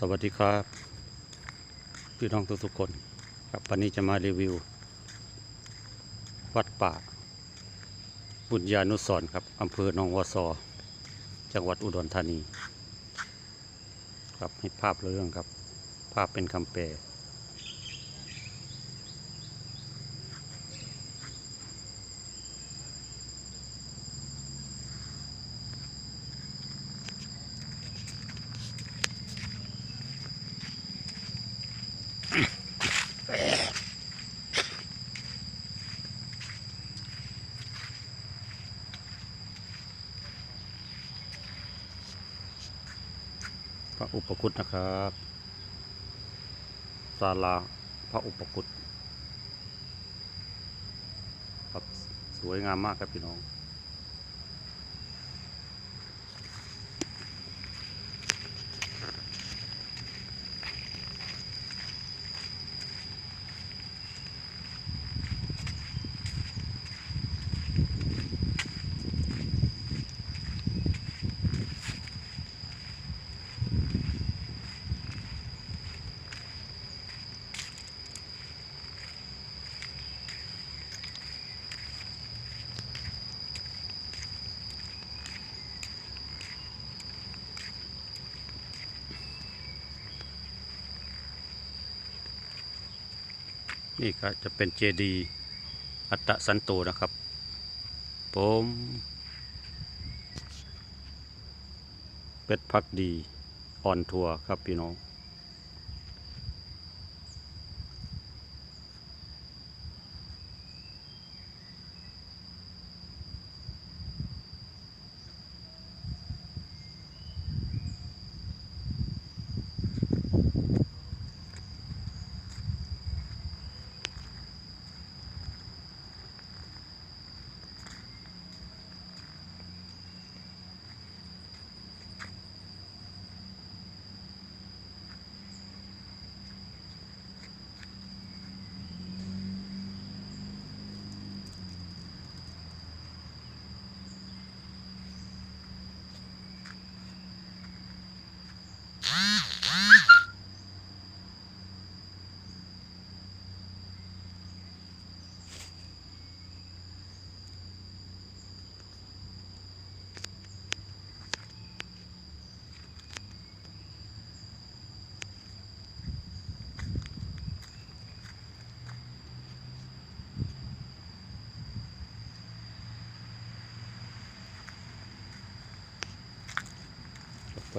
สวัสดีครับ พี่น้องทุกๆคนครับวันนี้จะมารีวิว วัดป่า บุญญานุสรครับอำเภอหนองวัวซอจังหวัดอุดรธานี ครับให้ภาพเรื่องครับ ภาพเป็นคำแปล พระอุปคุตนะครับศาลาพระอุปคุตครับสวยงามมากครับพี่น้อง นี่ก็จะเป็นเจดีอัตสันโตนะครับ ผมเป็ดพักดี อ่อนทัวครับพี่น้อง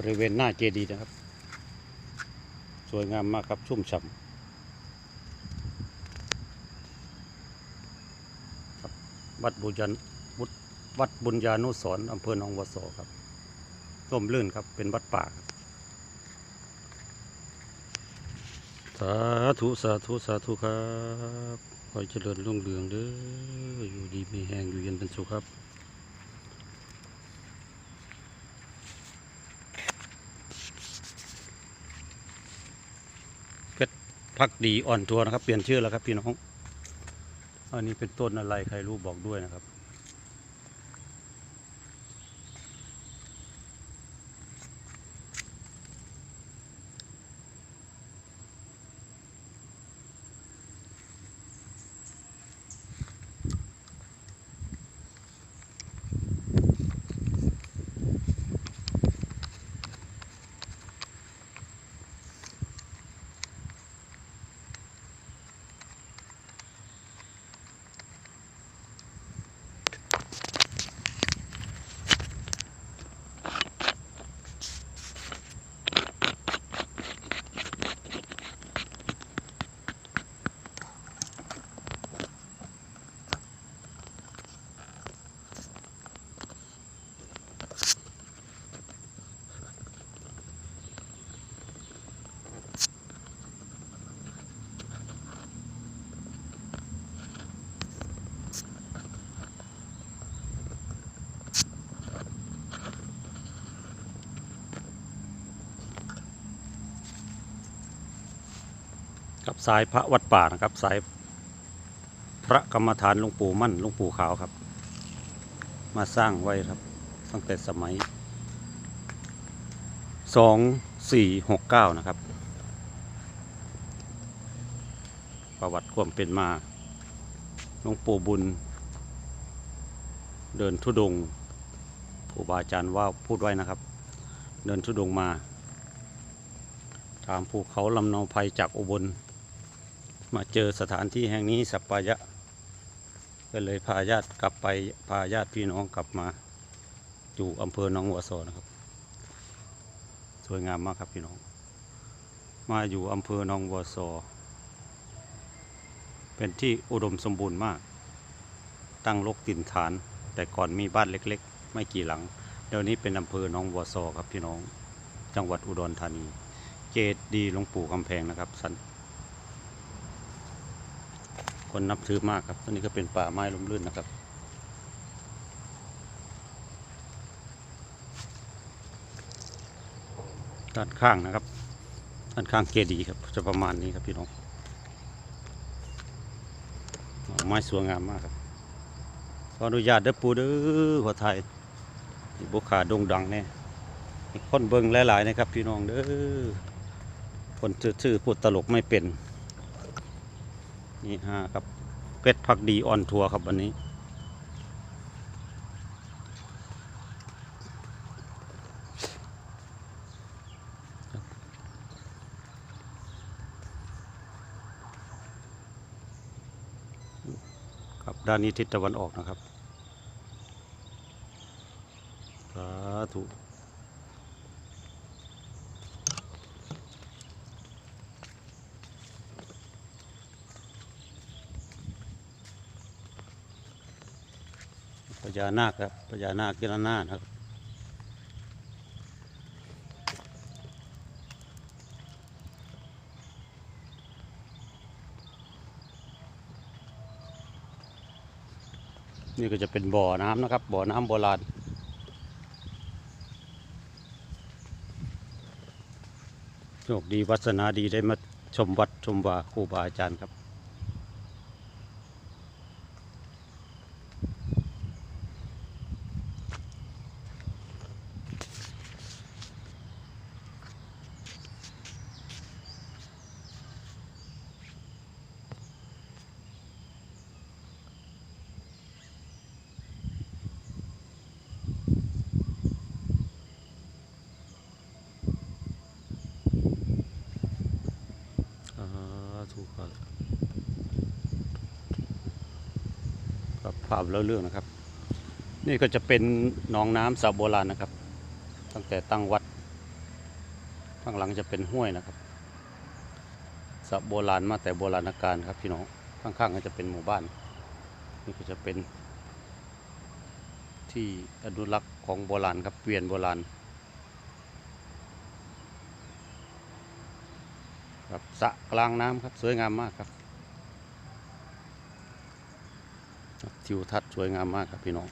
บริเวณหน้าเจดีย์นะครับ สวยงามมากครับชุ่มฉ่ำครับวัดบุญญาวุฒวัดบุญญานุสรอำเภอหนองวัวซอครับร่มรื่นครับเป็นวัดป่าสาธุสาธุสาธุครับขอเจริญรุ่งเรืองเด้ออยู่ดีมีแหงอยู่เย็นเป็นสุขครับ พักดีอ่อนทัวร์นะครับ เปลี่ยนชื่อแล้วครับพี่น้อง อันนี้เป็นต้นอะไรใครรู้บอกด้วยนะครับ กับสายพระวัดป่านะครับ สายพระกรรมฐานหลวงปู่มั่นหลวงปู่ขาวครับ มาสร้างไว้ครับ ตั้งแต่สมัยสองสี่หกเก้านะครับ ประวัติความเป็นมาหลวงปู่บุญ เดินทุดงค์ครูบาอาจารย์ว่าพูดไว้นะครับ เดินทุดงค์มาตามภูเขาลำเนาภัยจากอุบล มาเจอสถานที่แห่งนี้สัปปายะ ก็เลยพาญาติกลับไปพาญาติพี่น้องกลับมา อยู่อำเภอหนองหัวโซนะครับ สวยงามมากครับพี่น้อง มาอยู่อำเภอหนองบัวซอเป็นที่อุดมสมบูรณ์มาก ตั้งรกถิ่นฐาน แต่ก่อนมีบ้านเล็กๆ ไม่กี่หลัง เดี๋ยวนี้เป็นอำเภอหนองบัวซอครับพี่น้อง จังหวัดอุดรธานี เจดีหลวงปู่กำแพงนะครับสัน คนนับถือมากครับตัวนี้ก็เป็นป่าไม้ลมลื่นนะครับ ด้านข้างนะครับ ด้านข้างเจดีครับ จะประมาณนี้ครับพี่น้องไม้สวยงามมากครับ ขออนุญาตเด้อปูเด้อหัวไทยบุขาดงดังแน่มีคนเบิงหลายๆนะครับ พี่น้องเด้อคนชื่อๆพูดตลกไม่เป็น นี่ฮะครับเพชรพักดีออนทัวร์ครับวันนี้ ครับด้านนี้ทิศตะวันออกนะครับสาธุ ญานาคครับพญานาคกิรนาถครับ นี่ก็จะเป็นบ่อน้ำนะครับ บ่อน้ำโบราณโชคดีวัสนาดีได้มาชมวัดชมวาครูบาอาจารย์ครับ สาธุครับครับ ภาพแล้วเรื่องนะครับ นี่ก็จะเป็นหนองน้ำสระโบราณนะครับ ตั้งแต่ตั้งวัด ข้างหลังจะเป็นห้วยนะครับสระโบราณมาแต่โบราณกาลครับพี่น้องข้างๆก็จะเป็นหมู่บ้าน นี่ก็จะเป็น ที่อนุรักษ์ของโบราณครับเกวียนโบราณครับสระกลางน้ำครับสวยงามมากครับครับ ทิวทัศน์สวยงามมากครับพี่น้อง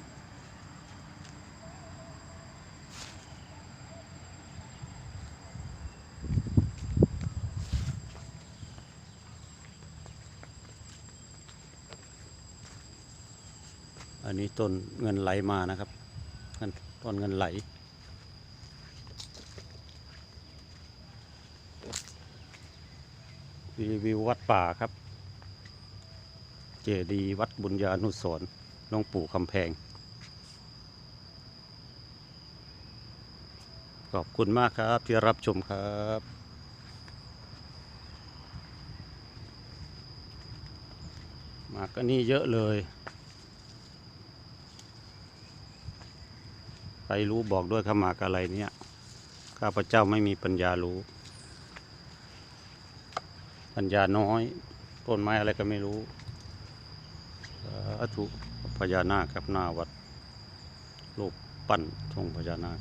อันนี้ต้นเงินไหลมานะครับต้นเงินไหล รีวิววัดป่าครับ เจดีย์วัดบุญญาณุสรณ์หลวงปู่คำแพง ขอบคุณมากครับที่รับชมครับมาก็นี่เยอะเลย ใครรู้บอกด้วยขมากอะไรเนี่ยข้าพเจ้าไม่มีปัญญารู้ ปัญญาน้อยต้นไม้อะไรก็ไม่รู้ สาธุพญานาคครับหน้าวัดรูปปั้นทรงพญานาค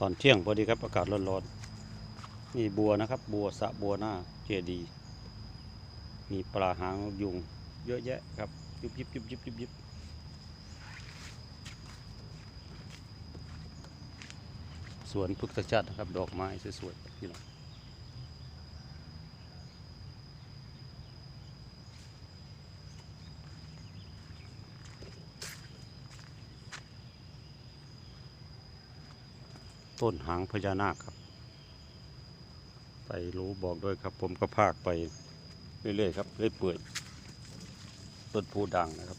ตอนเที่ยงพอดีครับอากาศร้อนๆนี่บัวนะครับ บัวสะบัวหน้าเจดีย์มีปลาหางยุง เยอะแยะครับยุบยิบยุบยิบยุบยิบสวนพฤกษชาตินะครับ ดอกไม้สวยๆพี่น้องต้นหางพญานาคครับ ไปรู้บอกด้วยครับ ผมก็พากไปเรื่อยๆครับเรื่อยเปื่อย ต้นพูดังนะครับ